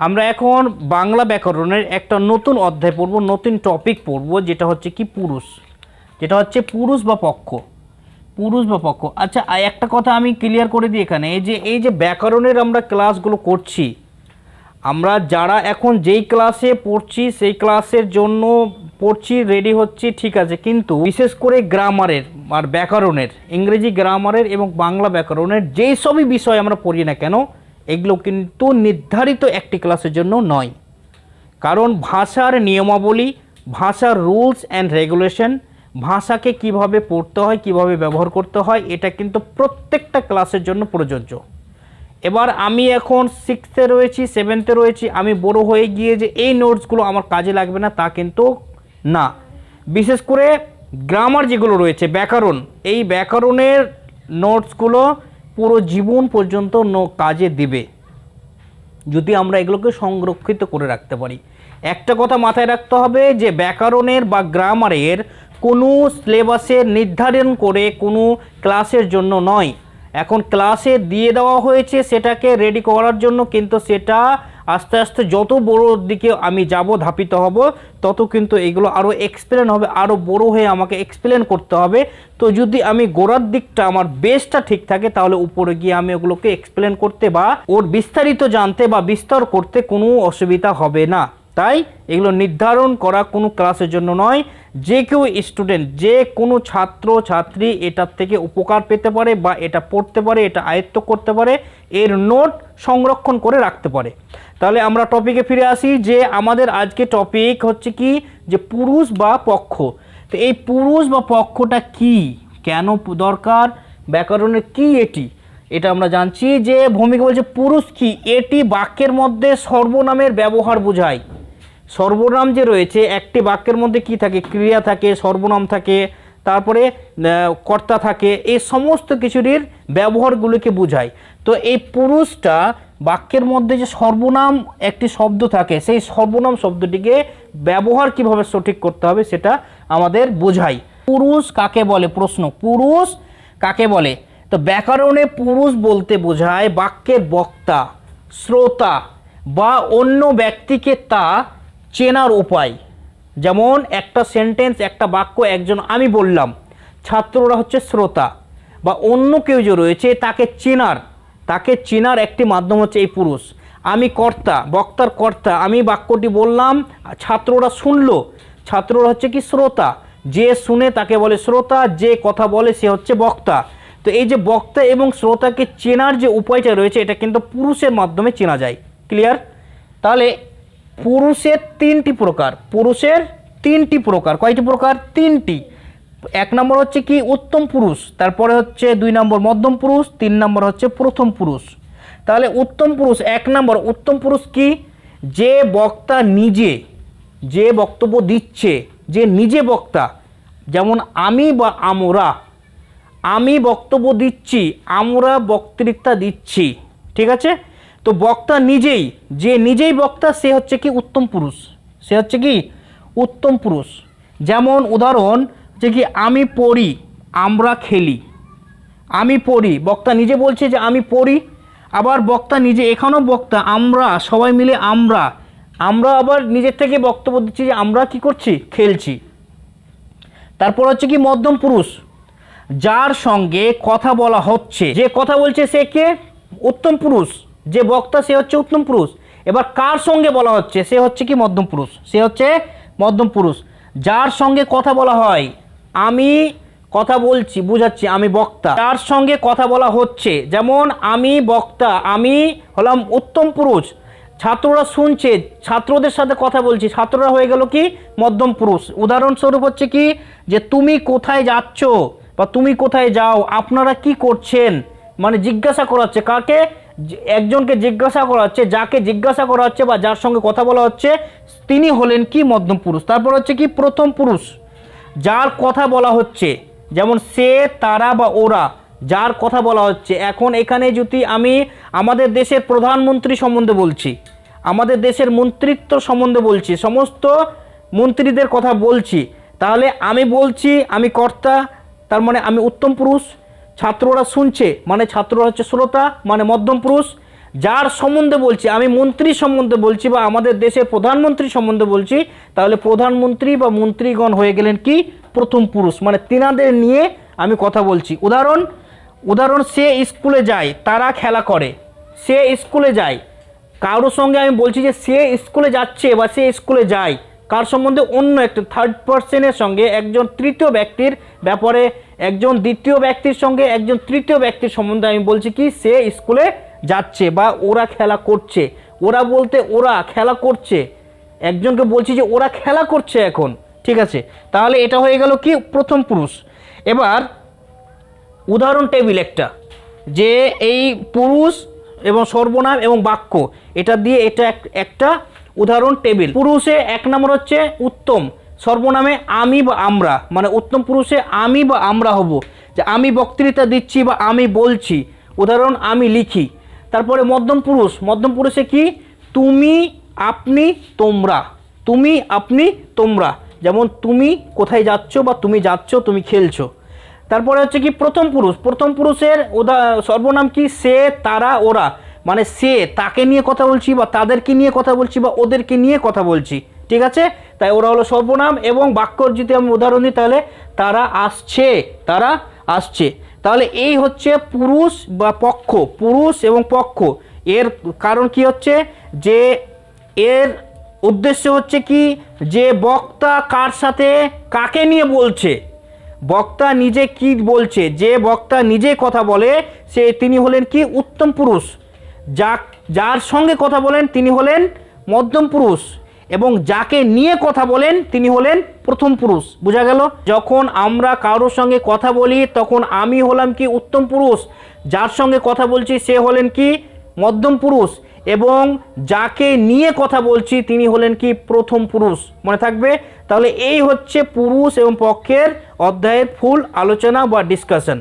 আমরা এখন বাংলা ব্যাকরণের একটা নতুন অধ্যায় পড়ব, নতুন টপিক পড়ব, যেটা হচ্ছে কি পুরুষ? যেটা হচ্ছে পুরুষ বা পক্ষ? পুরুষ বা পক্ষ? আচ্ছা একটা কথা আমি ক্লিয়ার করে দিই এখানে, এই যে এই যে ব্যাকরণের আমরা ক্লাসগুলো করছি, আমরা যারা এখন যেই ক্লাসে পড়ছি, সেই ক্লাসের জন্য পড়ছি রেডি হচ্ছি, ঠিক আছে, কিন্তু বিশেষ করে গ্রামারের আর ব্যাকরণের, ইংরেজি গ্রামারের এবং বাংলা ব্যাকরণের যেই সবই বিষয় আমরা পড়ি না কেন এগুলো কিন্তু নির্ধারিত একটি ক্লাসের জন্য নয়। কারণ ভাষার নিয়মাবলী, ভাষার রুলস অ্যান্ড রেগুলেশন ভাষাকে কীভাবে পড়তে হয়, কীভাবে ব্যবহার করতে হয়, এটা কিন্তু প্রত্যেকটা ক্লাসের জন্য প্রযোজ্য। এবার আমি এখন সিক্সথে রয়েছি সেভেন্থে রয়েছি, আমি বড় হয়ে গিয়ে যে এই নোটসগুলো আমার কাজে লাগবে না, তা কিন্তু না। বিশেষ করে গ্রামার যেগুলো রয়েছে, ব্যাকরণ, এই ব্যাকরণের নোটসগুলো পুরো জীবন পর্যন্ত নো- কাজে দিবে। যদি আমরা এগুলোকে সংরক্ষিত করে রাখতে পারি। একটা কথা মাথায় রাখতে হবে যে, ব্যাকরণের বা গ্রামারের কোনো সিলেবাসের নির্ধারণ করে কোনো ক্লাসের জন্য নয়। এখন ক্লাসে দিয়ে দেওয়া হয়েছে সেটাকে রেডি করার জন্য, কিন্তু সেটা আস্তে আস্তে যত বড় দিকে আমি যাব ধাপিত হব, তত কিন্তু এগুলো আরও এক্সপ্লেন হবে আরও বড় হয়ে আমাকে এক্সপ্লেন করতে হবে। তো যদি আমি গোড়ার দিকটা, আমার বেসটা ঠিক থাকে, তাহলে উপরে গিয়ে আমি ওগুলোকে এক্সপ্লেন করতে বা ওর বিস্তারিত জানতে বা বিস্তার করতে কোনো অসুবিধা হবে না। তাই এগুলো নির্ধারণ করা কোনো ক্লাসের জন্য নয়। যে কেউ স্টুডেন্ট যে কোনো ছাত্র, ছাত্রী এটার থেকে উপকার পেতে পারে বা এটা পড়তে পারে, এটা আয়ত্ত করতে পারে, এর নোট সংরক্ষণ করে রাখতে পারে। তাহলে আমরা টপিকে ফিরে আসি যে আমাদের আজকে টপিক হচ্ছে কি? যে পুরুষ বা পক্ষ। তো এই পুরুষ বা পক্ষটা কি? কেন দরকার? ব্যাকরণের কি এটি? এটা আমরা জানছি যে ভূমিকা বলছে পুরুষ কি? এটি বাক্যের মধ্যে সর্বনামের ব্যবহার বোঝায়। সর্বনাম যে রয়েছে, একটি বাক্যের মধ্যে কি থাকে? ক্রিয়া থাকে, সর্বনাম থাকে, তারপরে কর্তা থাকে, এই সমস্ত কিছুরির ব্যবহারগুলোকে বোঝায়। তো এই পুরুষটা বাক্যের মধ্যে যে সর্বনাম একটি শব্দ থাকে, সেই সর্বনাম শব্দটিকে ব্যবহার কীভাবে সঠিক করতে হবে সেটা আমাদের বোঝায় পুরুষ কাকে বলে? প্রশ্ন। পুরুষ কাকে বলে? তো ব্যাকরণে পুরুষ বলতে বোঝায় বাক্যের বক্তা, শ্রোতা, বা অন্য ব্যক্তিকে তা চেনার উপায়। যেমন একটা সেন্টেন্স একটা বাক্য একজন আমি বললাম, ছাত্ররা হচ্ছে শ্রোতা বা অন্য কেউ যে রয়েছে তাকে চেনার তাকে চেনার একটি মাধ্যম হচ্ছে এই পুরুষ। আমি কর্তা, বক্তার কর্তা, আমি বাক্যটি বললাম, ছাত্ররা শুনলো, ছাত্ররা হচ্ছে কি শ্রোতা। যে শুনে তাকে বলে শ্রোতা, যে কথা বলে সে হচ্ছে বক্তা। তো এই যে বক্তা এবং শ্রোতাকে চেনার যে উপায়টা রয়েছে, এটা কিন্তু পুরুষের মাধ্যমে চেনা যায়। ক্লিয়ার তাহলে পুরুষের তিনটি প্রকার, পুরুষের তিনটি প্রকার। কয়টি প্রকার? তিনটি। এক নম্বর হচ্ছে কি? উত্তম পুরুষ। তারপরে হচ্ছে দুই নম্বর মধ্যম পুরুষ, তিন নম্বর হচ্ছে প্রথম পুরুষ। তাহলে উত্তম পুরুষ, এক নম্বর, উত্তম পুরুষ কি? যে বক্তা নিজে, যে বক্তব্য দিচ্ছে, যে নিজে বক্তা। যেমন আমি বা আমরা, আমি বক্তব্য দিচ্ছি, আমরা বক্তৃতা দিচ্ছি। ঠিক আছে? তো বক্তা নিজেই, যে নিজেই বক্তা, সে হচ্ছে কি উত্তম পুরুষ। সে হচ্ছে কি উত্তম পুরুষ। যেমন উদাহরণ যে কি আমি পড়ি, আমরা খেলি। আমি পড়ি, বক্তা নিজে বলছে যে আমি পড়ি, আবার বক্তা নিজে, এখানেও বক্তা, আমরা, সবাই মিলে আমরা। আমরা আবার নিজের থেকে বক্তব্য দিচ্ছি যে আমরা কি করছি? খেলছি। তারপর হচ্ছে কি মধ্যম পুরুষ। যার সঙ্গে কথা বলা হচ্ছে। যে কথা বলছে সে কে? উত্তম পুরুষ। যে বক্তা সে হচ্ছে উত্তম পুরুষ। এবার কার সঙ্গে বলা হচ্ছে? সে হচ্ছে কি মধ্যম পুরুষ? সে হচ্ছে মধ্যম পুরুষ। যার সঙ্গে কথা বলা হয়, আমি কথা বলছি, বুঝাচ্ছি, আমি বক্তা। যার সঙ্গে কথা বলা হচ্ছে, যেমন আমি বক্তা, আমি হলাম উত্তম পুরুষ। ছাত্ররা শুনছে, ছাত্রদের সাথে কথা বলছি, ছাত্ররা হয়ে গেল কি? মধ্যম পুরুষ। উদাহরণস্বরূপ হচ্ছে কি? যে তুমি কোথায় যাচ্ছ বা তুমি কোথায় যাও, আপনারা কি করছেন? মানে জিজ্ঞাসা করাচ্ছে কাকে? একজনকে জিজ্ঞাসা করা হচ্ছে, যাকে জিজ্ঞাসা করা হচ্ছে বা যার সঙ্গে কথা বলা হচ্ছে, তিনি হলেন কি মধ্যম পুরুষ? তারপর হচ্ছে কি প্রথম পুরুষ, যার কথা বলা হচ্ছে, যেমন সে, তারা বা ওরা, যার কথা বলা হচ্ছে। এখন এখানে যদি আমি আমাদের দেশের প্রধানমন্ত্রী সম্বন্ধে বলছি, আমাদের দেশের মন্ত্রিত্ব সম্বন্ধে বলছি, সমস্ত মন্ত্রীদের কথা বলছি, তাহলে আমি বলছি, আমি কর্তা, তার মানে আমি উত্তম পুরুষ ছাত্ররা শুনছে মানে ছাত্ররা হচ্ছে শ্রোতা মানে মধ্যম পুরুষ, যার সম্বন্ধে বলছি, আমি মন্ত্রী সম্বন্ধে বলছি বা আমাদের দেশের প্রধানমন্ত্রী সম্বন্ধে বলছি, তাহলে প্রধানমন্ত্রী বা মন্ত্রীগণ হয়ে গেলেন কি? প্রথম পুরুষ মানে তিনাদের নিয়ে আমি কথা বলছি। উদাহরণ উদাহরণ, সে স্কুলে যায়, তারা খেলা করে, সে স্কুলে যায়, কারোর সঙ্গে আমি বলছি যে সে স্কুলে যাচ্ছে বা সে স্কুলে যায় কার সম্বন্ধে অন্য একটা থার্ড পার্সনের সঙ্গে একজন তৃতীয় ব্যক্তির ব্যাপারে একজন দ্বিতীয় ব্যক্তির সঙ্গে একজন তৃতীয় ব্যক্তির সম্বন্ধে আমি বলছি কি, সে স্কুলে যাচ্ছে বা ওরা খেলা করছে। ওরা বলতে ওরা খেলা করছে। একজনকে বলছি যে ওরা খেলা করছে এখন, ঠিক আছে? তাহলে এটা হয়ে গেল কি? প্রথম পুরুষ। এবার উদাহরণ টেবিল একটা, যে এই পুরুষ এবং সর্বনাম এবং বাক্য, এটা দিয়ে এটা এক- একটা উদাহরণ টেবিল। পুরুষে এক নম্বর হচ্ছে উত্তম। সর্বনামে আমি বা আমরা। মানে উত্তম পুরুষে আমি বা আমরা হব। যে আমি বক্তৃতা দিচ্ছি বা আমি বলছি। উদাহরণ, আমি লিখি। তারপরে মধ্যম পুরুষ। মধ্যম পুরুষে কি? তুমি, আপনি, তোমরা। তুমি, আপনি, তোমরা। যেমন তুমি কোথায় যাচ্ছ বা তুমি যাচ্ছ, তুমি খেলছো। তারপরে হচ্ছে কি? প্রথম পুরুষ। প্রথম পুরুষের উদা সর্বনাম কি? সে, তারা, ওরা। মানে সে তাকে নিয়ে কথা বলছি বা তাদেরকে নিয়ে কথা বলছি বা ওদেরকে নিয়ে কথা বলছি, ঠিক আছে? তাই ওরা হলো সর্বনাম এবং বাক্যর যদি আমি উদাহরণ দিই তাহলে তারা আসছে তারা আসছে। তাহলে এই হচ্ছে পুরুষ বা পক্ষ, পুরুষ এবং পক্ষ। এর কারণ কি হচ্ছে? যে এর উদ্দেশ্য হচ্ছে কি? যে বক্তা কার সাথে কাকে নিয়ে বলছে? বক্তা নিজে কি বলছে? যে বক্তা নিজে কথা বলে, সে তিনি হলেন কি? উত্তম পুরুষ। যা, যার সঙ্গে কথা বলেন তিনি হলেন মধ্যম পুরুষ এবং যাকে নিয়ে কথা বলেন তিনি হলেন প্রথম পুরুষ। বোঝা গেল? যখন আমরা কারোর সঙ্গে কথা বলি, তখন আমি হলাম কি উত্তম পুরুষ? যার সঙ্গে কথা বলছি সে হলেন কি মধ্যম পুরুষ এবং যাকে নিয়ে কথা বলছি তিনি হলেন কি প্রথম পুরুষ। মনে থাকবে? তাহলে এই হচ্ছে পুরুষ এবং পক্ষের অধ্যায়ের ফুল আলোচনা বা ডিসকাশন